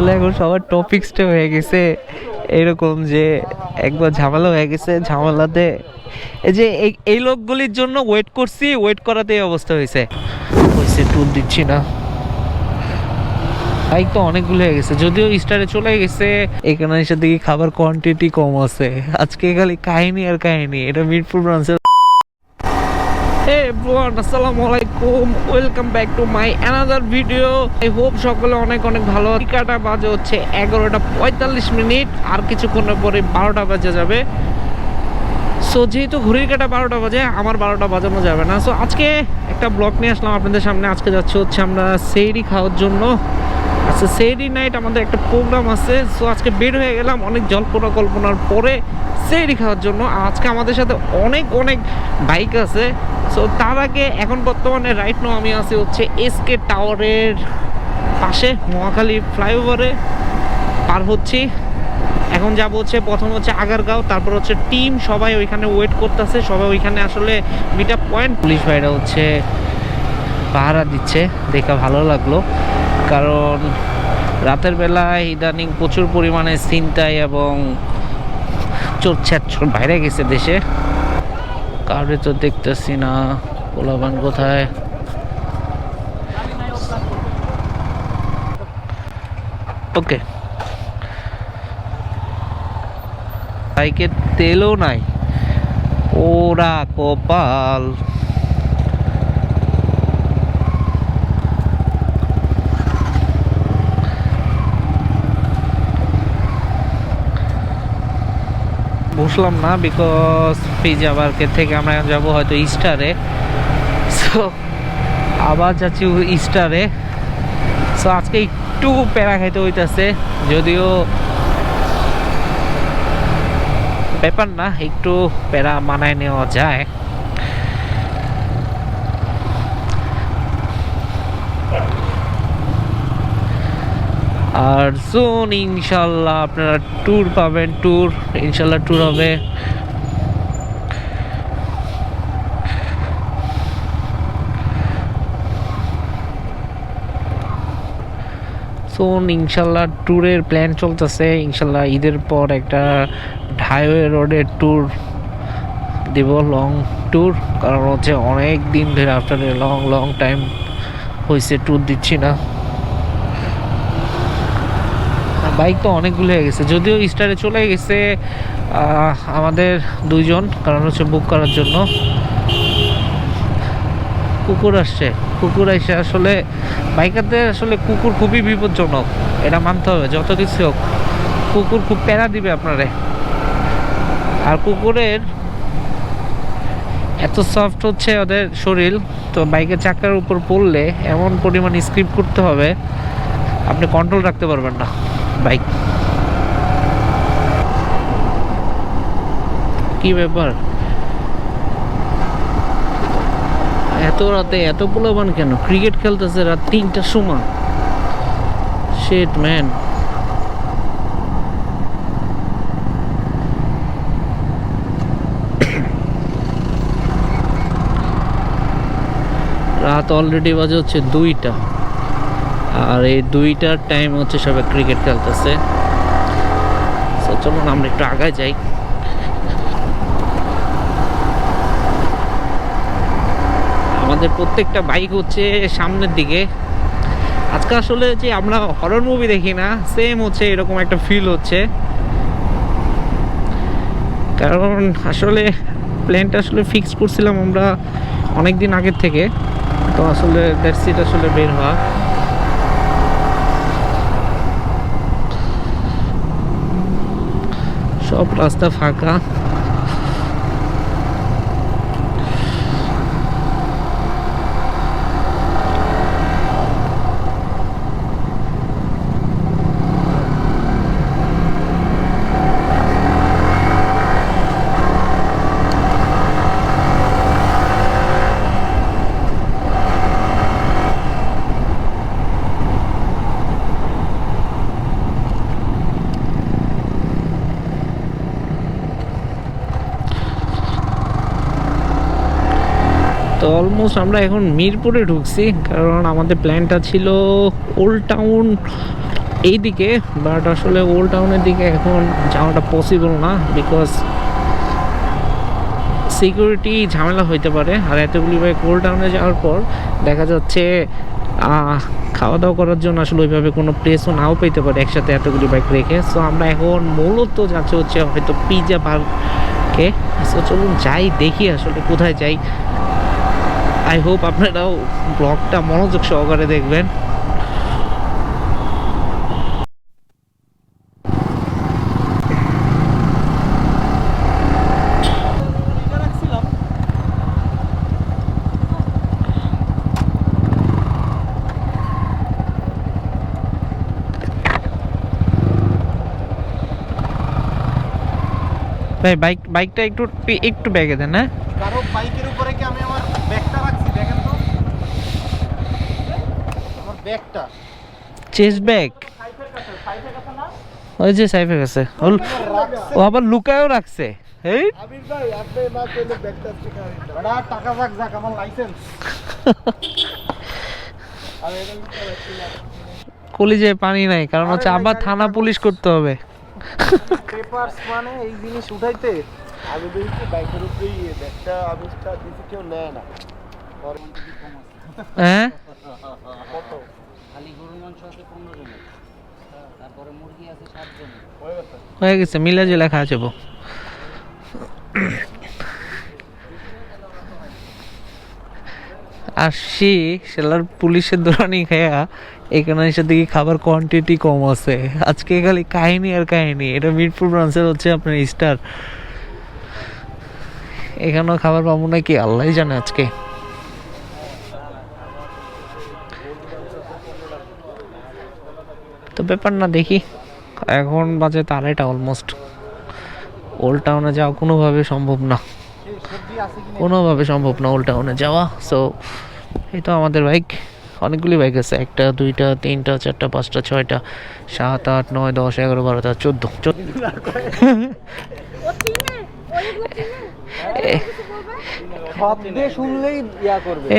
আসলে এখন সবার টপিক্সটা হয়ে গেছে। এরকম যে একবার ঝামেলা হয়ে গেছে, ঝামেলাতে এই যে এই লোকগুলির জন্য ওয়েট করছি ওয়েট করাতে এই অবস্থা হয়েছে। হয়েছে ট্যুর দিচ্ছি না। বাইক তো অনেকগুলো হয়ে গেছে, যদিও স্টারে চলে গেছে। এখানে এসে দেখি খাবার কোয়ান্টিটি কম আছে। আজকে খালি কাহিনী আর কাহিনী, এটা মিরপুর ব্রাঞ্চের Everyone, আসসালামু আলাইকুম। Welcome back to my another video. I hope সকলে অনেক অনেক ভালো টিকাটা বাজে হচ্ছে এগারোটা পঁয়তাল্লিশ মিনিট আর কিছুক্ষণের পরে বারোটা বাজে যাবে। সো যেহেতু ঘড়ির কাটা বারোটা বাজে আমার বারোটা বাজানো যাবে না। সো আজকে একটা ব্লগ নিয়ে আসলাম আপনাদের সামনে। আজকে যাচ্ছে হচ্ছে আমরা সেইরি খাওয়ার জন্য। আচ্ছা সেইরি নাইট আমাদের একটা প্রোগ্রাম আছে। সো আজকে বের হয়ে গেলাম অনেক জল্পনা কল্পনার পরে সেইরি খাওয়ার জন্য। আজকে আমাদের সাথে অনেক অনেক বাইক আছে। সো তার আগে এখন বর্তমানে রাইট নো আমি আছি হচ্ছে এসকে টাওয়ারের পাশে মহাখালী ফ্লাইওভারে পার হচ্ছি। এখন যাব হচ্ছে, প্রথম হচ্ছে আগারগাঁও, তারপর হচ্ছে টিম সবাই ওইখানে ওয়েট করতেছে। সবাই ওইখানে আসলে মিট আপ পয়েন্ট পুলিশ ভাইরা হচ্ছে পাহারা দিচ্ছে, দেখা ভালো লাগল। কারণ রাতের বেলায় ইদানিং প্রচুর পরিমাণে চিন্তায় এবং চোর বাইরে গেছে দেশে। কাউরে তো দেখতেছি না। পোলাবান কোথায়? ওকে। বাইকে তেলও নাই। ওরা কপাল। বসলাম না বিকজ পিজা মার্কেট থেকে আমরা যাব হয়তো ইস্টারে সো আবার যাচ্ছি ইস্টারে সো আজকে একটু প্যারা খাইতে হইতেছে, যদিও ব্যাপার না, একটু প্যারা মানায় নেওয়া যায়। আর সুন ইনশাল্লাহ আপনারা ট্যুর পাবেন ট্যুর ইনশাল্লাহ ট্যুর হবে। সুন ইনশাল্লাহ ট্যুরের প্ল্যান চলতেছে, ইনশাল্লাহ ঈদের পর একটা হাইওয়ে রোডের ট্যুর দিব লং ট্যুর কারণ হচ্ছে অনেক দিন ধরে আফটার লং লং টাইম হয়েছে ট্যুর দিচ্ছি না। বাইক তো অনেকগুলো হয়ে গেছে, যদিও স্টারে চলে গেছে আমাদের দুইজন, কারণ হচ্ছে বুক করার জন্য। কুকুর আসছে, কুকুর এসে আসলে, বাইকারদের আসলে কুকুর খুবই বিপজ্জনক, এটা মানতে হবে, যত কিছু হোক, কুকুর খুব প্যারা দিবে আপনারে। আর কুকুরের এত সফট হচ্ছে ওদের শরীর, তো বাইকের চাকার উপর পড়লে এমন পরিমাণ স্ক্রিপ করতে হবে, আপনি কন্ট্রোল রাখতে পারবেন না। বাইক কি ব্যাপার? এত রাতে এত পোলাবান কেন? ক্রিকেট খেলতেছে রাত তিনটার সময়। শেট ম্যান রাত অলরেডি বাজে হচ্ছে দুইটা। আর এই দুইটার টাইম হচ্ছে সবাই ক্রিকেট খেলতেছে। চলুন, আমরা একটু আগায় যাই। আমাদের প্রত্যেকটা বাইক হচ্ছে সামনের দিকে। আজকে আসলে যে আমরা হরর মুভি দেখি না সেম হচ্ছে, এরকম একটা ফিল হচ্ছে। কারণ আসলে প্ল্যানটা আসলে ফিক্স করছিলাম আমরা অনেক দিন আগের থেকে। তো আসলে দ্যাটস ইট আসলে বের হওয়া। সব রাস্তা ফাঁকা অলমোস্ট আমরা এখন মিরপুরে ঢুকছি, কারণ আমাদের প্ল্যানটা ছিল ওল্ড টাউন এই দিকে বাট আসলে ওল্ড টাউনের দিকে এখন যাওয়াটা পসিবল না বিকজ সিকিউরিটি ঝামেলা হইতে পারে। আর এতগুলি বাইক ওল্ড টাউনে যাওয়ার পর দেখা যাচ্ছে খাওয়া দাওয়া করার জন্য আসলে ওইভাবে কোনো প্লেসও নাও পেতে পারে একসাথে এতগুলি বাইক রেখে। সো আমরা এখন মূলত যাচ্ছে হচ্ছে হয়তো পিজা পার্কে সো চলুন যাই, দেখি আসলে কোথায় যাই। আই হোপ আপনারাও ব্লগটা মনোযোগ সহকারে দেখবেন। ভাই বাইক বাইকটা একটু একটু ব্যাগে দেন হ্যাঁ? কারও বাইকের উপরে কি আমি আমার ব্যাগটা রাখছি দেখেন তো আমার ব্যাগটা। চেস্ট ব্যাগ ওই যে সাইফের কাছে। ও- আবার লুকায়ও রাখছে। এই? আবির ভাই আপনি না পেলে ব্যাগটা থেকে বড়া টাকা যাক যাক আমার লাইসেন্স আমি এটা লিখতে পারছি না। কলিজে পানি নাই কারণ হচ্ছে আবার থানা পুলিশ করতে হবে। পেপারস মানে এই জিনিস উঠাইতে আমি দেখি বাইকের উপরেই ব্যাগটা আবিষ্কার দিতে কেউ নেয় না। হ্যাঁ হয়ে গেছে মিলা জেলা খাওয়া যাব আসছি সেলার পুলিশের দৌড়ানি খাইয়া এখানে এসে দেখি খাবার কোয়ান্টিটি কম আছে। আজকে খালি কাহিনী আর কাহিনী এটা মিরপুর ব্রাঞ্চের হচ্ছে আপনার স্টার এখানেও খাবার পাবো নাকি? আল্লাহ জানে আজকে। ব্যাপার না, দেখি। এখন বাজে তার এটা অলমোস্ট ওল্ড টাউনে যাওয়া কোনোভাবে সম্ভব না। কোনোভাবে সম্ভব না ওল্ড টাউনে যাওয়া। সো এই তো আমাদের বাইক অনেকগুলি বাইক আছে। একটা, দুইটা, তিনটা, চারটা, পাঁচটা, ছয়টা, সাত, আট, নয়, দশ, এগারো, বারো, তেরো চোদ্দ চোদ্দ শব্দে শুনলেই ইয়া করবে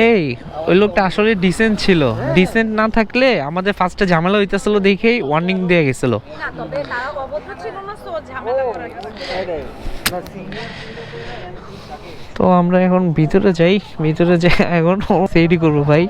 এই, ওই লোকটা আসলে ডিসেন্ট ছিল। ডিসেন্ট না থাকলে আমাদের ফার্স্টে ঝামেলা হইতেছিল দেখেই ওয়ার্নিং দিয়ে গেছিল। তো আমরা এখন ভিতরে যাই ভিতরে যাই, এখন সেইটি করব ভাই।